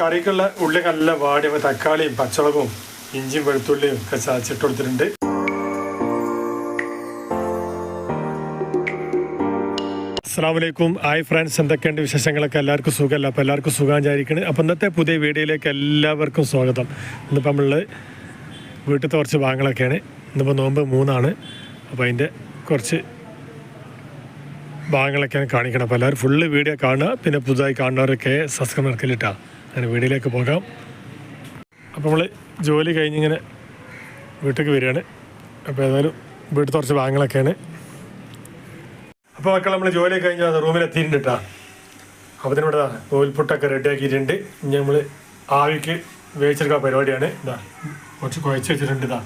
കറിക്കുള്ള ഉള്ളി നല്ല വാടി തക്കാളിയും പച്ചമുളകും ഇഞ്ചിയും വെളുത്തുള്ളിയും ഒക്കെ ചതച്ചിട്ട് കൊടുത്തിട്ടുണ്ട്. അസ്സാമലൈക്കും ഹായ് ഫ്രണ്ട്സ് എന്തൊക്കെയുണ്ട് വിശേഷങ്ങളൊക്കെ? എല്ലാവർക്കും സുഖമല്ല? അപ്പോൾ എല്ലാവർക്കും സുഖം വിചാരിക്കുന്നത് അപ്പോൾ ഇന്നത്തെ പുതിയ വീഡിയോയിലേക്ക് എല്ലാവർക്കും സ്വാഗതം. ഇന്നിപ്പോൾ നമ്മൾ വീട്ടിലത്തെ കുറച്ച് ഭാഗങ്ങളൊക്കെയാണ്. ഇന്നിപ്പോൾ നോമ്പ് മൂന്നാണ്. അപ്പോൾ അതിന്റെ കുറച്ച് ഭാഗങ്ങളൊക്കെയാണ് കാണിക്കണം അപ്പോൾ എല്ലാവരും ഫുള്ള് വീഡിയോ കാണുക. പിന്നെ പുതുതായി കാണുന്നവരൊക്കെ സബ്സ്ക്രൈബ് നടക്കലിട്ടാ. അങ്ങനെ വീടിലേക്ക് പോകാം. അപ്പോൾ നമ്മൾ ജോലി കഴിഞ്ഞിങ്ങനെ വീട്ടിലേക്ക് വരികയാണ്. അപ്പോൾ ഏതായാലും വീട്ടിൽ കുറച്ച് ഭാഗങ്ങളൊക്കെയാണ്. അപ്പോൾ മക്കൾ നമ്മൾ ജോലി കഴിഞ്ഞ് റൂമിൽ എത്തിയിട്ടുണ്ട് കേട്ടോ അപ്പോൾ ഇവിടെ നൂൽപുട്ടൊക്കെ റെഡി ആക്കിയിട്ടുണ്ട്. ഇനി നമ്മൾ ആവിക്ക് വേവിച്ചെടുക്കാൻ പരിപാടിയാണ്. ഇതാ കുറച്ച് കുഴച്ച് വെച്ചിട്ടുണ്ട് ഇതാ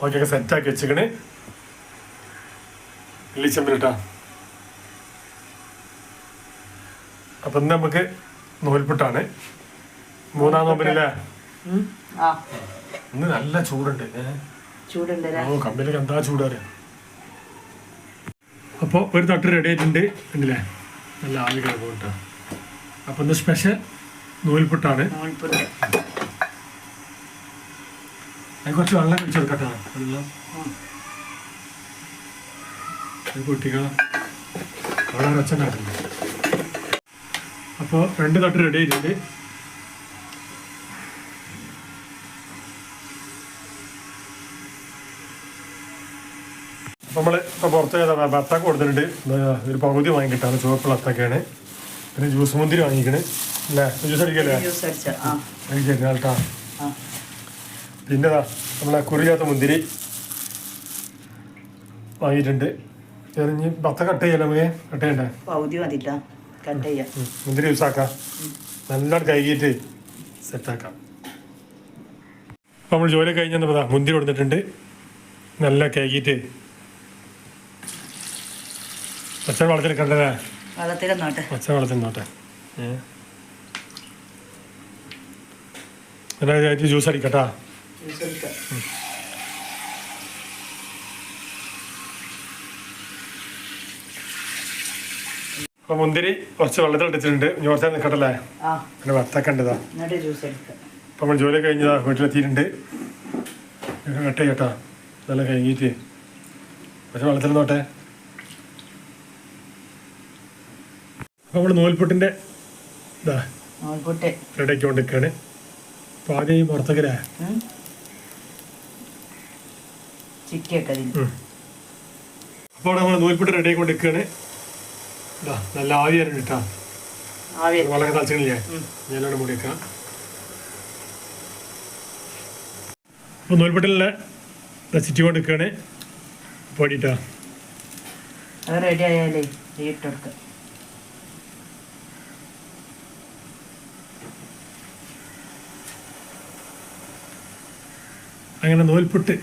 ബാക്കിയൊക്കെ സെറ്റാക്കി വെച്ചിക്കണ് ഇല്ലിച്ചമ്പിലിട്ടാ അപ്പം നമുക്ക് നൂൽപുട്ടാണ്. മൂന്നാം നോമ്പിലല്ലേ ആ. ഇന്ന് നല്ല ചൂടുണ്ട്. ഓ കമ്പനിക്ക് എന്താ ചൂടാറ് അപ്പോൾ ഒരു തട്ട് റെഡി ആയിട്ടുണ്ട്. ഉണ്ടല്ലേ നല്ല ആവി പോകട്ടെ അപ്പോൾ ഇന്ന് സ്പെഷ്യൽ നൂൽപുട്ടാണ്. നൂൽപുട്ട്. അതിന് കുറച്ച് വെള്ളം കഴിച്ചു കൊടുക്കട്ടെ. വെള്ളം. കുട്ടികളെ വളരെ ഒച്ചണ്ടായിട്ടുണ്ട് അപ്പോൾ രണ്ട് തട്ട് റെഡി ആയിട്ടുണ്ട് അപ്പോൾ പുറത്ത് ബത്ത കൊടുത്തിട്ടുണ്ട്. ഒരു പകുതി വാങ്ങിക്കിട്ടാണ്. ചുവപ്പ് ബത്തൊക്കെയാണ് പിന്നെ ജ്യൂസ് മുന്തിരി വാങ്ങിക്കണേ. അല്ലേ? ജ്യൂസ് അടിക്കല്ലേ? കേട്ടോ പിന്നെ നമ്മളെ കുറിയാത്ത മുന്തിരി വാങ്ങിയിട്ടുണ്ട്. ഇനി ഭത്ത കട്ട് ചെയ്യണം നമുക്ക് കട്ട് ചെയ്യണ്ടേ? പകുതി മതിട്ടാ. കട്ട് ചെയ്യാം. മുന്തിരി യൂസാക്കാം നല്ലോണം കഴുകിയിട്ട് സെറ്റാക്കാം നമ്മൾ ജോലി കഴിഞ്ഞാൽ മുന്തിരി കൊടുത്തിട്ടുണ്ട്. നല്ല കഴുകിയിട്ട് പച്ച വളത്തിൽ കണ്ടതേ പച്ച വളത്തിൽ നോട്ടെ ജ്യൂസ് അടിക്കട്ടാ. ജ്യൂസ് അടിക്കാം അപ്പോൾ മുന്തിരി കുറച്ച് വെള്ളത്തിൽ ഇട്ടിട്ടുണ്ട്. ഇനി നിൽക്കട്ടല്ലേ പിന്നെ വത്തൊക്കെ ഉണ്ടതാ അപ്പോൾ നമ്മൾ ജോലി കഴിഞ്ഞതാ വീട്ടിലെത്തിയിട്ടുണ്ട്. കട്ട് ചെയ്യട്ടാ. നല്ല കഴിഞ്ഞിട്ട്. കുറച്ച് വെള്ളത്തിൽ നോട്ടെ അപ്പോൾ നമ്മൾ നൂൽപുട്ടിന്റെ ഇതാ നൂൽപുട്ട്. റെഡിയാക്കി കൊണ്ടിരിക്കുകയാണ് അപ്പോൾ ആദ്യം ഈ പുറത്തേക്കല്ലേ ചിക്കിയൊക്കെ അപ്പോൾ നമ്മൾ നൂൽപുട്ട് റെഡിയാക്കി കൊണ്ടിരിക്കുകയാണ് ഇതാ നല്ല ആവിയായിരുന്നു കേട്ടോ വളരെ ഉം. ഞാനോട് മൂടി വെക്കാം. അപ്പോൾ നൂൽപുട്ടിലെ ചുറ്റി അത് റെഡി ആയാലേ തീ അങ്ങനെ നൂൽപുട്ട്.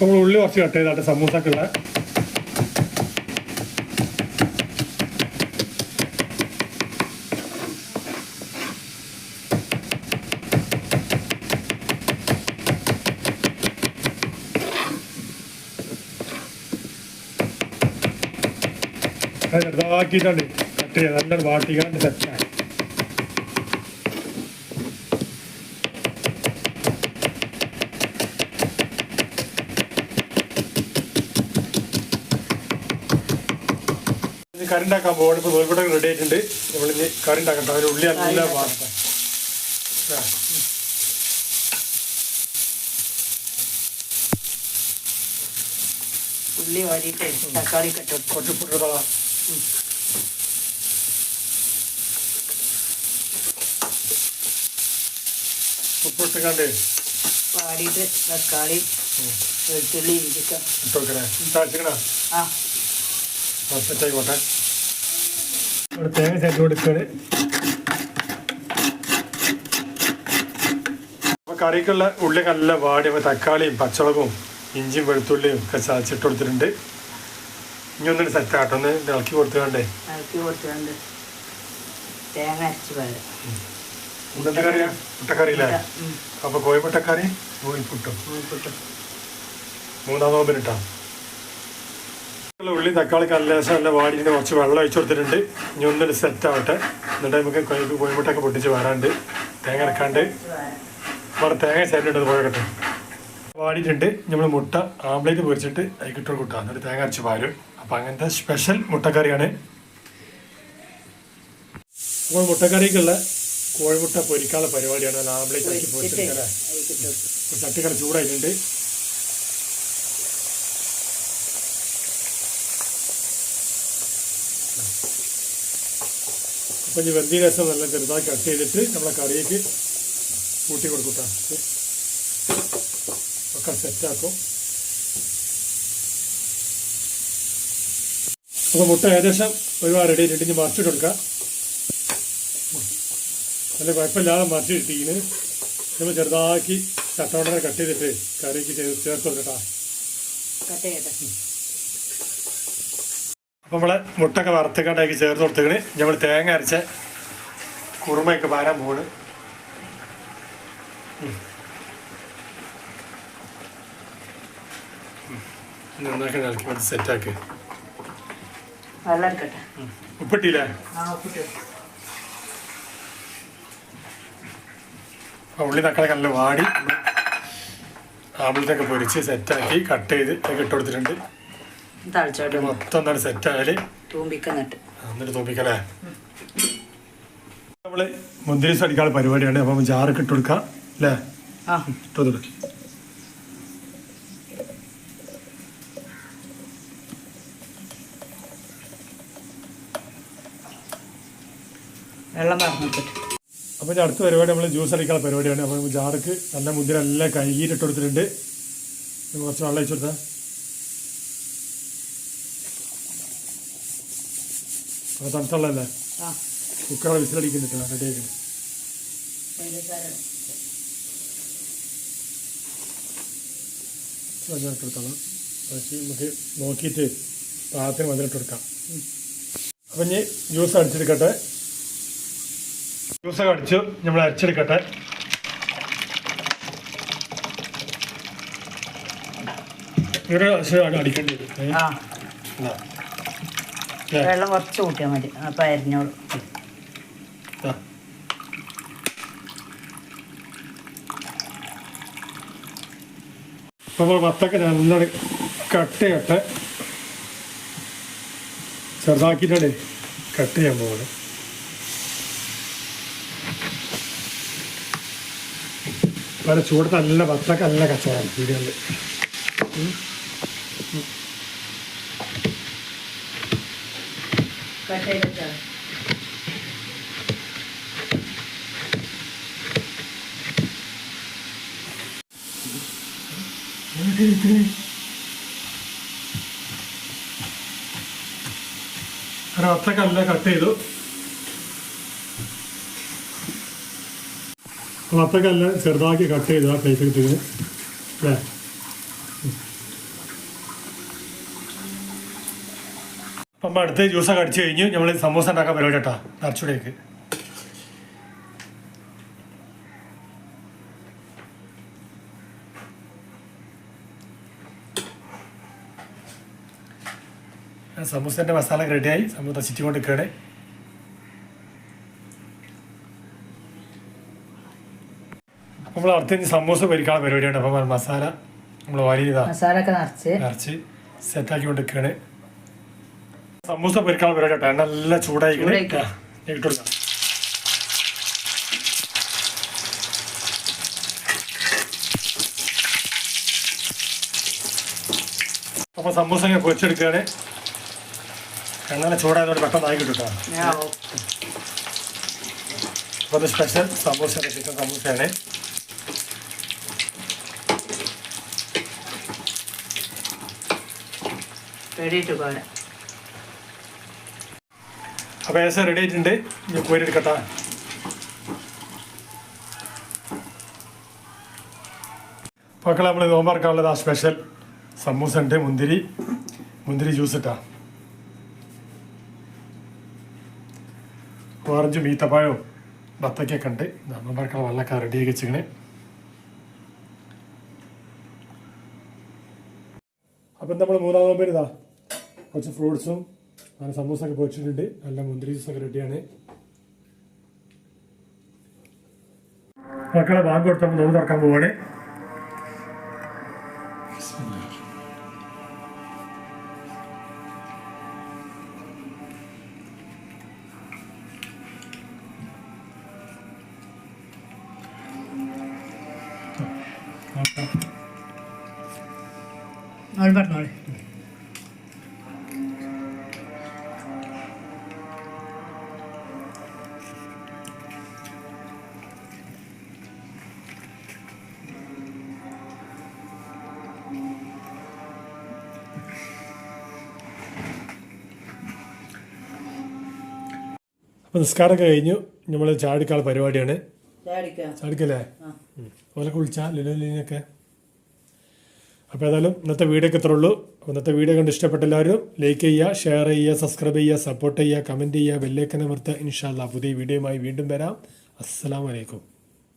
നമ്മൾ ഉള്ളി കുറച്ച് കട്ട് ചെയ്താട്ടെ സമൂസക്കുള്ള അത് ചെറുതാക്കിയിട്ടാണ് കട്ട് ചെയ്യുക നല്ലൊരു വാട്ടിക്കാണ്ട് സെറ്റാണ് കറി ഉണ്ടാക്കാൻ പോകണം ഇപ്പോൾ നൂൽപുട്ട റെഡി ആയിട്ടുണ്ട്. നമ്മളിനി കറി ഉണ്ടാക്കട്ടെ അതിന് ഉള്ളി നല്ല ഉള്ളി വാരിയിട്ട് തക്കാളി കട്ട് കൊടുക്കും കുറച്ച് ഉപ്പിട്ടതാ ഉപ്പിട്ട് കണ്ട് വാടിയിട്ട് തക്കാളി വെളുത്തുള്ളി ഇട്ട് താഴ്ചക്കണ ആ സെറ്റായിക്കോട്ടെ. ഇവിടെ തേങ്ങ ചേർത്ത് കൊടുക്കുകയാണ് അപ്പോൾ കറിക്കുള്ള ഉള്ളി നല്ല വാടി അപ്പോൾ തക്കാളിയും പച്ചമുളകും ഇഞ്ചിയും വെളുത്തുള്ളിയും ഒക്കെ ചതച്ചിട്ട് കൊടുത്തിട്ടുണ്ട്. ഇനി ഒന്നിട്ട് സെറ്റാട്ടോ ഒന്ന് ഇളക്കി കൊടുത്തുകൊണ്ടേ. ഇളക്കി കൊടുത്തുകൊണ്ട് തേങ്ങ അരച്ച് കറിയാ. അപ്പോൾ നൂൽപുട്ടും. നൂൽപുട്ട്. മൂന്നാം നോമ്പിനിട്ടാ? ഉള്ളി തക്കാളി കല്ലേശം എല്ലാം വാടിയിട്ട് കുറച്ച് വെള്ളം ഒഴിച്ചു കൊടുത്തിട്ടുണ്ട്. ഇനി ഒന്നൊരു സെറ്റ് ആവട്ടെ. എന്നിട്ട് നമുക്ക് കൊയ്ക്ക് കോഴിമുട്ടൊക്കെ പൊട്ടിച്ച് വരാണ്ട്. തേങ്ങ ഇറക്കാണ്ട് അവിടെ തേങ്ങ ചേരുന്നുണ്ട് പോയക്കട്ടെ വാടിയിട്ടുണ്ട്. നമ്മൾ മുട്ട ആംപ്ലേറ്റ് പൊരിച്ചിട്ട് അതിക്കിട്ട് കൂട്ടാം എന്നിട്ട് തേങ്ങ അരച്ച് പാരും അപ്പം അങ്ങനത്തെ സ്പെഷ്യൽ മുട്ടക്കറിയാണ്. അപ്പോൾ മുട്ടക്കറിക്കുള്ള കോഴിമുട്ട പൊരിക്കാനുള്ള പരിപാടിയാണ്. ആംബ്ലേറ്റ് ആംപ്ലേറ്റ് ആക്കി പൊരിച്ചെടുക്കല്ലേ ചട്ടിക്കറി ചൂടായിട്ടുണ്ട്. അപ്പം ഈ വെന്തി രസം നല്ല ചെറുതായി കട്ട് ചെയ്തിട്ട് നമ്മളെ കറിയേക്ക് കൂട്ടി കൊടുക്കൂട്ടാ ഒക്കെ സെറ്റാക്കും അപ്പോൾ മുട്ട ഏകദേശം ഒരുപാട് റെഡി ഇനി മറിച്ചിട്ട് കൊടുക്കാം. നല്ല കുഴപ്പമില്ലാതെ മറിച്ചിട്ടിങ്ങനെ നമ്മൾ ചെറുതാക്കി ചട്ടവടനെ കട്ട് ചെയ്തിട്ട് കറിക്ക് ചേർത്ത് കൊടുക്കട്ടാ കട്ട് ചെയ്യട്ടെ. നമ്മളെ മുട്ടൊക്കെ വറുത്തക്കാണ്ടാക്കി ചേർത്ത് കൊടുത്തേക്കണ് നമ്മൾ തേങ്ങ അരച്ച കുറുമയൊക്കെ പാരാൻ പോണ്. നന്നാക്കി ഇളക്കി സെറ്റാക്ക്. ഉപ്പിട്ടില്ലേ? ഉള്ളി തക്കാളി നല്ല വാടി. ആമ്പിളത്തൊക്കെ പൊരിച്ച് സെറ്റാക്കി കട്ട് ചെയ്ത് ഇട്ട് കൊടുത്തിട്ടുണ്ട്. തളിച്ചോട്ട് മൊത്തം എന്താണ് സെറ്റായാൽ തൂമ്പിക്കുന്നിട്ട്. എന്നിട്ട് തോപ്പിക്കല്ലേ നമ്മൾ മുന്തിരി അടിക്കാനുള്ള പരിപാടിയാണ്. അപ്പം ജാറൊക്കെ ഇട്ട് കൊടുക്കാം അല്ലേ? ആ. ഇട്ട് കൊടുക്കും. വെള്ളം പറഞ്ഞിട്ട് അപ്പോൾ ഇനി അടുത്ത പരിപാടി നമ്മൾ ജ്യൂസ് അടിക്കാനുള്ള പരിപാടിയാണ്. അപ്പോൾ ജാർക്ക് നല്ല മുന്തിരി എല്ലാം ഇട്ട് കൊടുത്തിട്ടുണ്ട്. കുറച്ച് വെള്ളം അയച്ചു കൊടുത്താൽ അപ്പോൾ തണുത്തുള്ളതല്ലേ? ആ. കുക്കറെ വിസിലടിക്കുന്നുണ്ട് റെഡി ആക്കണം മഞ്ഞളിട്ട് കൊടുത്തോളാം. ബാക്കി നമുക്ക് നോക്കിയിട്ട് പാകത്തിന് മഞ്ഞളിട്ട് കൊടുക്കാം. അപ്പം ഇനി ജ്യൂസ് അടിച്ചെടുക്കട്ടെ. ജ്യൂസൊക്കെ അടിച്ചു നമ്മൾ അരച്ചെടുക്കട്ടെ. പ്രാവശ്യം അടിക്കേണ്ടി വരും? വെള്ളം കുറച്ച് കൂട്ടിയാൽ മതി. അപ്പം അരിഞ്ഞോളൂ. നമ്മൾ വത്തക്ക നല്ലോണം കട്ട് ചെയ്യട്ടെ ചെറുതാക്കിയിട്ടാണ് കട്ട് ചെയ്യാൻ പോകുന്നത് പല ചൂടത്ത് നല്ല വത്തക്ക നല്ല കച്ചവടമാണ് വീടുകളിൽ കട്ട് കട്ട് ചെയ്തു. വത്തക്ക എല്ലാം ചെറുതാക്കി കട്ട് ചെയ്തു ആ പ്ലേറ്റ് കിട്ടിയത് അല്ലേ? അപ്പം അടുത്ത് ജ്യൂസൊക്കെ അടിച്ചു കഴിഞ്ഞു നമ്മൾ സമൂസ ഉണ്ടാക്കാൻ പരിപാടി കേട്ടോ നിറച്ചുകൂടെയൊക്കെ സമൂസേന്റെ മസാല റെഡിയായി സമൂസ ചിറ്റി നിൽക്കുകയാണ് അപ്പം നമ്മൾ അടുത്ത സമൂസ പൊരിക്കാനുള്ള പരിപാടിയാണ്. അപ്പം മസാല നമ്മൾ വാരിയതാ മസാല ഒക്കെ നിറച്ച്. നിറച്ച് സെറ്റാക്കി കൊണ്ട് നിൽക്കുകയാണ് സമൂസ പൊരിക്കാൻ പരിപാടി കേട്ടോ എണ്ണ നല്ല ചൂടായി ചൂടായിക്കോ. ഇട്ട് കൊടുക്കാം. അപ്പോൾ സമൂസ ഇങ്ങനെ പൊരിച്ചെടുക്കുകയാണ്. എണ്ണ ചൂടായതുകൊണ്ട് പെട്ടെന്ന് ആയി കിട്ടും അപ്പൊ അപ്പോൾ അത് സ്പെഷ്യൽ സമൂസ ചിക്കൻ സമൂസയാണ്. ടു പോരാ അപ്പോൾ ഏകദേശം റെഡി ആയിട്ടുണ്ട്. ഇനി പോരെടുക്കട്ടെ മക്കളെ നമ്മൾ നോമ്പറക്കാനുള്ളത് ആ സ്പെഷ്യൽ സമൂസ ഉണ്ട് മുന്തിരി. മുന്തിരി ജ്യൂസ് ഇട്ടാ. ഓറഞ്ചും ഈത്തപ്പഴവും ബത്തക്കൊക്കെ ഉണ്ട്. നോമ്പറക്കാനുള്ള വെള്ളക്ക റെഡിയാക്കി വെച്ചിങ്ങനെ അപ്പം നമ്മൾ മൂന്നാം നോമ്പ് കുറച്ച് ഫ്രൂട്ട്സും അങ്ങനെ സമൂസൊക്കെ പൊരിച്ചിട്ടുണ്ട്. നല്ല മുന്തിരി ജ്യൂസൊക്കെ റെഡിയാണ്. മക്കളെ ബാങ്ക് കൊടുത്തപ്പോൾ നോമ്പ് തുറക്കാൻ പോവാണ്. അവൾ പറഞ്ഞോളെ. അപ്പോൾ നിസ്കാരമൊക്കെ കഴിഞ്ഞു. നമ്മൾ ചാടിക്കാൾ പരിപാടിയാണ്. ചാടിക്കാം. ചാടിക്കല്ലേ? ഓലൊക്കെ വിളിച്ചാ ലുലുലിനൊക്കെ അപ്പോൾ ഏതായാലും ഇന്നത്തെ വീഡിയോ ഒക്കെ ഇത്രേ ഉള്ളൂ. അപ്പോൾ ഇന്നത്തെ വീഡിയോ കണ്ട് ഇഷ്ടപ്പെട്ട എല്ലാവരും ലൈക്ക് ചെയ്യുക ഷെയർ ചെയ്യുക സബ്സ്ക്രൈബ് ചെയ്യുക സപ്പോർട്ട് ചെയ്യുക കമന്റ് ചെയ്യുക ബെല്ലേക്കനെ നിർത്തുക ഇൻഷാല്ല പുതിയ വീഡിയോയുമായി വീണ്ടും വരാം. അസ്സലാമലൈക്കും